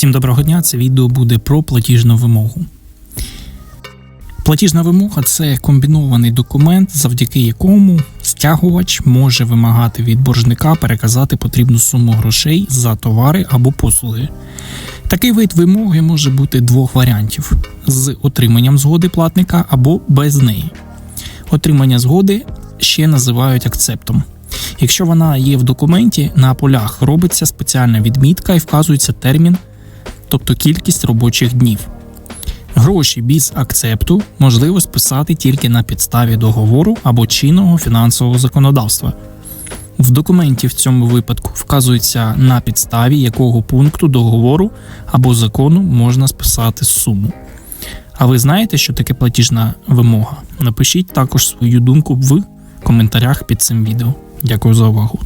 Всім доброго дня! Це відео буде про платіжну вимогу. Платіжна вимога це комбінований документ, завдяки якому стягувач може вимагати від боржника переказати потрібну суму грошей за товари або послуги. Такий вид вимоги може бути двох варіантів: з отриманням згоди платника або без неї. Отримання згоди ще називають акцептом. Якщо вона є в документі, на полях робиться спеціальна відмітка і вказується термін, тобто кількість робочих днів. Гроші без акцепту можливо списати тільки на підставі договору або чинного фінансового законодавства. В документі в цьому випадку вказується на підставі якого пункту договору або закону можна списати суму. А ви знаєте, що таке платіжна вимога? Напишіть також свою думку в коментарях під цим відео. Дякую за увагу.